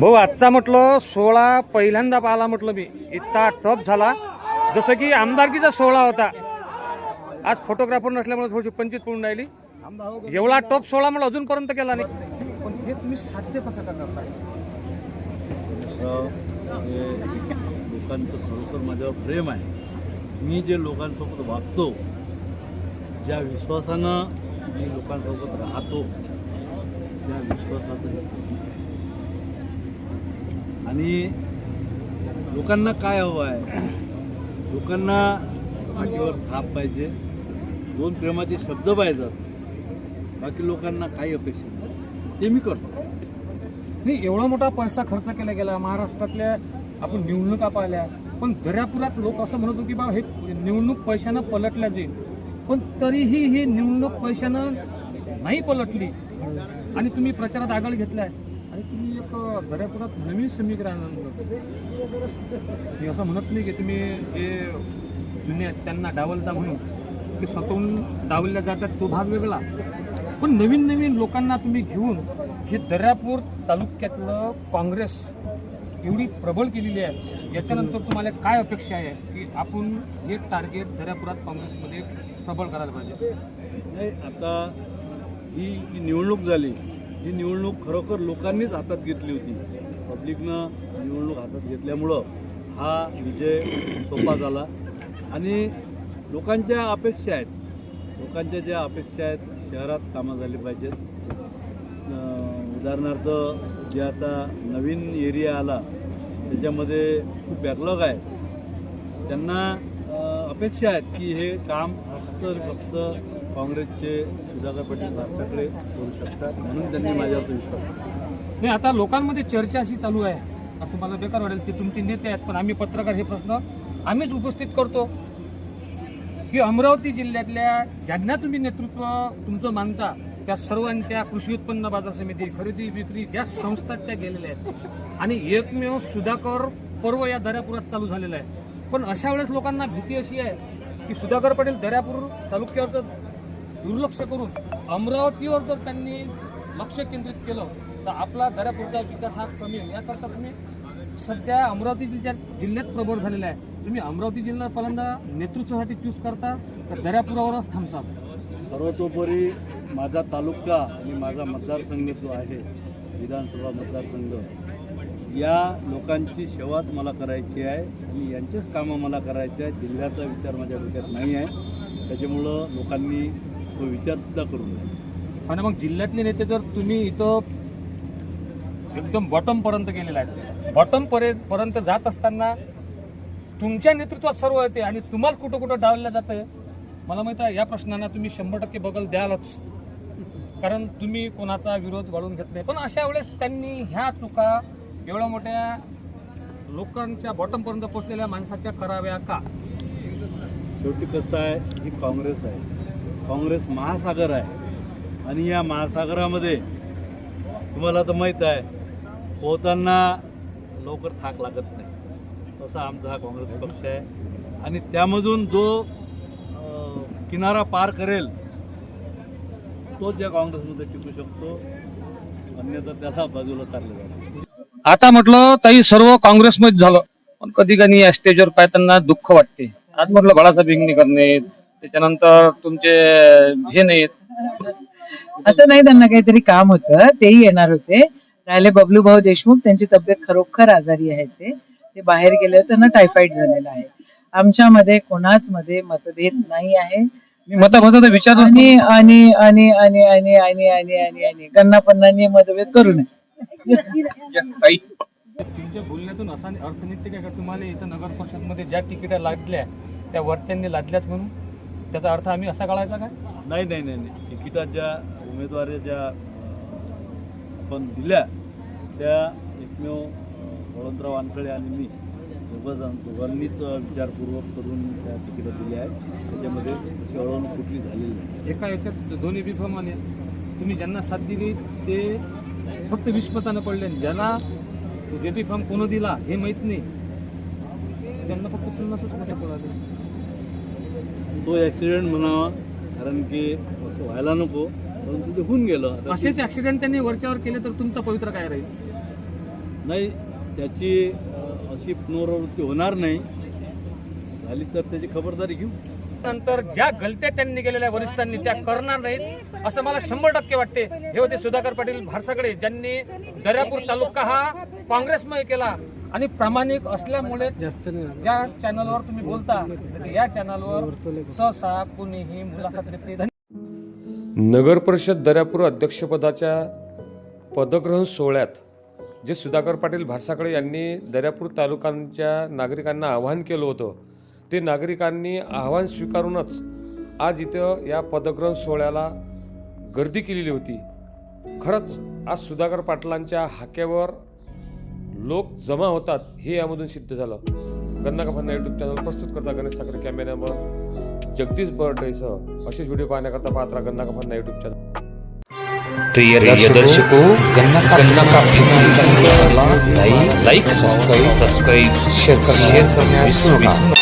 भाऊ आजचा म्हटलं सोहळा पहिल्यांदा पाहिला म्हटलं मी. इतका टफ झाला. जसं की आमदारकीचा सोहळा होता. आज फोटोग्राफर नसल्यामुळे थोडीशी पंचित पडून राहिली. एवढा टॉप सोहळा मला अजूनपर्यंत केला नाही. पण हे तुम्ही साध्य कसं का करताय? असं हे लोकांचं खरोखर माझ्यावर प्रेम आहे. मी जे लोकांसोबत वागतो ज्या विश्वासानं मी लोकांसोबत राहतो त्या विश्वासाचं. आणि लोकांना काय हवं आहे? लोकांना पाठीवर थाप पाहिजे. दोन प्रेमाचे शब्द पाहिजेत बाकी लोकांना काही अपेक्षा नाही. ते मी करतो. नाही एवढा मोठा पैसा खर्च केला गेला. महाराष्ट्रातल्या आपण निवडणुका पाहिल्या. पण दर्यापुरात लोक असं म्हणत होते की बा हे निवडणूक पैशानं पलटल्या जाईल पण तरीही ही निवडणूक पैशानं नाही पलटली. आणि तुम्ही प्रचारात आगळ घेतलाय. आणि तुम्ही एक दर्यापुरात नवीन समीकरण मी असं म्हणत नाही की तुम्ही जे जुने आहेत त्यांना डावलता म्हणून की स्वतःहून डावलल्या जातात तो भाग वेगळा. पण नवीन नवीन लोकांना तुम्ही घेऊन हे दर्यापूर तालुक्यातलं काँग्रेस एवढी प्रबळ केलेली आहे याच्यानंतर तुम्हाला काय अपेक्षा आहे की आपण हे टार्गेट दर्यापुरात काँग्रेसमध्ये प्रबळ करायला पाहिजे? नाही आता ही जी निवडणूक झाली ही निवडणूक खरोखर लोकांनीच हातात घेतली होती. पब्लिकनं निवडणूक हातात घेतल्यामुळं हा विजय सोपा झाला. आणि लोकांच्या अपेक्षा आहेत. लोकांच्या ज्या अपेक्षा आहेत शहरात कामं झाली पाहिजेत. उदाहरणार्थ जे आता नवीन एरिया आला त्याच्यामध्ये खूप बॅकलॉग आहे. त्यांना अपेक्षा आहेत की हे काम फक्त फक्त काँग्रेसचे सुधाकर पाटील भारताकडे करू शकतात म्हणून त्यांनी माझ्यावर विश्वास नाही आता लोकांमध्ये चर्चा अशी चालू आहे. आता तुम्हाला बेकार वाटेल ते तुमचे नेते आहेत पण आम्ही पत्रकार हे प्रश्न आम्हीच उपस्थित करतो. की अमरावती जिल्ह्यातल्या ज्यांना तुम्ही नेतृत्व तुमचं मानता त्या सर्वांच्या कृषी उत्पन्न बाजार समिती खरेदी विक्री ज्या संस्था त्या गेलेल्या आहेत. आणि एकमेव सुधाकर पर्व या दर्यापुरात चालू झालेलं आहे. पण अशा वेळेस लोकांना भीती अशी आहे की सुधाकर पाटील दर्यापूर तालुक्यावरचं दुर्लक्ष करून अमरावतीवर जर त्यांनी लक्ष केंद्रित केलं तर आपला दर्यापूरचा विकास हा कमी होईल. याकरता तुम्ही सध्या अमरावती जिल्ह्यात जिल्ह्यात प्रबळ झालेला आहे. तुम्ही अमरावती जिल्हा पहिल्यांदा नेतृत्वासाठी चूज करता तर दर्यापुरावरच थांबसा सर्वतोपरी माझा तालुका आणि माझा मतदारसंघ जो आहे विधानसभा मतदारसंघ या लोकांची सेवाच मला करायची आहे. आणि यांचेच कामं मला करायचे आहे जिल्ह्याचा विचार माझ्या डोक्यात नाही आहे. त्याच्यामुळं लोकांनी तो विचारसुद्धा करू नये. आणि मग जिल्ह्यातले नेते जर तुम्ही इथं एकदम बॉटम पर्यंत गेलेला आहे बॉटम पर्यंत जात असताना तुमच्या नेतृत्वात सर्व येते आणि तुम्हाला कुठं कुठं डावलं जातं मला माहिती आहे या प्रश्नांना तुम्ही शंभर टक्के बगल द्यालच. कारण तुम्ही कोणाचा विरोध वाढून घेत नाही. पण अशा वेळेस त्यांनी ह्या चुका एवढ्या मोठ्या लोकांच्या बॉटम पर्यंत पोहोचलेल्या माणसाच्या कराव्या का? शेवटी कसं आहे ही काँग्रेस आहे. काँग्रेस महासागर आहे. आणि या महासागरामध्ये तुम्हाला तर माहीत आहे पोहताना लवकर थाक लागत नाही. तसा आमचा हा काँग्रेस पक्ष आहे. आणि त्यामधून जो किनारा पार करेल तोच या काँग्रेसमध्ये टिकू शकतो. अन्यथा त्याला बाजूला चाललं जाईल आता म्हटलं ताई सर्व काँग्रेसमध्ये झालं. पण कधी कधी या स्टेजवर काय त्यांना दुःख वाटते. आज म्हटलं बाळासाहेब हिंगणेकर नाहीत त्याच्यानंतर तुमचे हे नाहीत. असं नाही त्यांना काहीतरी काम होतं तेही येणार होते. राहिले बबलू भाऊ देशमुख त्यांची तब्येत खरोखर आजारी आहे ते. ते बाहेर गेले होते, त्यांना टायफॉइड झालेला आहे. आमच्यामध्ये कोणाच मध्ये मतभेद नाही आहे. मी मता मता विचार आणि आणि आणि आणि आणि आणि आणि आणि आणि गन्ना पन्नानी मतभेद करू नये. तुमच्या बोलण्यातून असा अर्थ निघते का? का तुम्हाला इथं नगर परिषदमध्ये ज्या तिकिटा लादल्या त्या वरत्यांनी लादल्याच म्हणून? त्याचा अर्थ आम्ही असा काढायचा काय? नाही नाही नाही नाही. तिकिटाच्या उमेदवारी ज्या आपण दिल्या त्या एकमेव बळवंतराव वानखळे आणि मी दोघं दोघांनीच विचारपूर्वक करून त्या तिकीटं दिल्या आहेत. त्याच्यामध्ये तशी अळवणूक कुठली झालेली नाही. एका याच्यात दोन्ही विफमाने तुम्ही ज्यांना साथ दिली ते फक्त विस्मतानं पडले ज्यांना बेबी फॉर्म कोण दिला हे माहीत नाही त्यांना फक्त पन्नासच मोठे पडाले तो ॲक्सिडेंट म्हणावा कारण की असं व्हायला नको परंतु ते होऊन गेलं. आता असेच ऍक्सिडेंट त्यांनी वरच्यावर केले तर तुमचा पवित्र काय राहील? नाही त्याची अ, अशी पुनरावृत्ती होणार नाही. झाली तर त्याची खबरदारी घेऊ. नंतर ज्या गलत्या त्यांनी केलेल्या वरिष्ठांनी त्या करणार नाहीत असं मला शंभर टक्के वाटते. हे होते सुधाकर पाटील भारसाकडे ज्यांनी दर्यापूर तालुका हा काँग्रेसमय केला. आणि प्रामाणिक असल्यामुळे या चॅनलवर तुम्ही बोलता. या चॅनलवर सहसा कोणीही मुलाखत देत नाही. धन्यवाद. नगर परिषद दर्यापूर अध्यक्षपदाच्या पदग्रहण सोहळ्यात जे सुधाकर पाटील भारसाकडे यांनी दर्यापूर तालुक्यांच्या नागरिकांना आवाहन केलं होतं ते नागरिकांनी आव्हान स्वीकारूनच आज इथं या पदग्रहण सोहळ्याला गर्दी केलेली होती. खरंच आज सुधाकर पाटलांच्या हाक्यावर लोक जमा होतात हे यामधून सिद्ध झालं. गन्ना कफांना यूट्यूब चॅनल प्रस्तुत करता गणेश साखरे कॅमेऱ्यावर जगदीश बर्डेसह असेच व्हिडिओ पाहण्याकरता पाहत राहा गन्ना कफांना यूट्यूब चॅनल प्रिय दर्शकों गन्ना गन्ना का लाइक सब्सक्राइब सब्सक्राइब शेयर करना विष्णु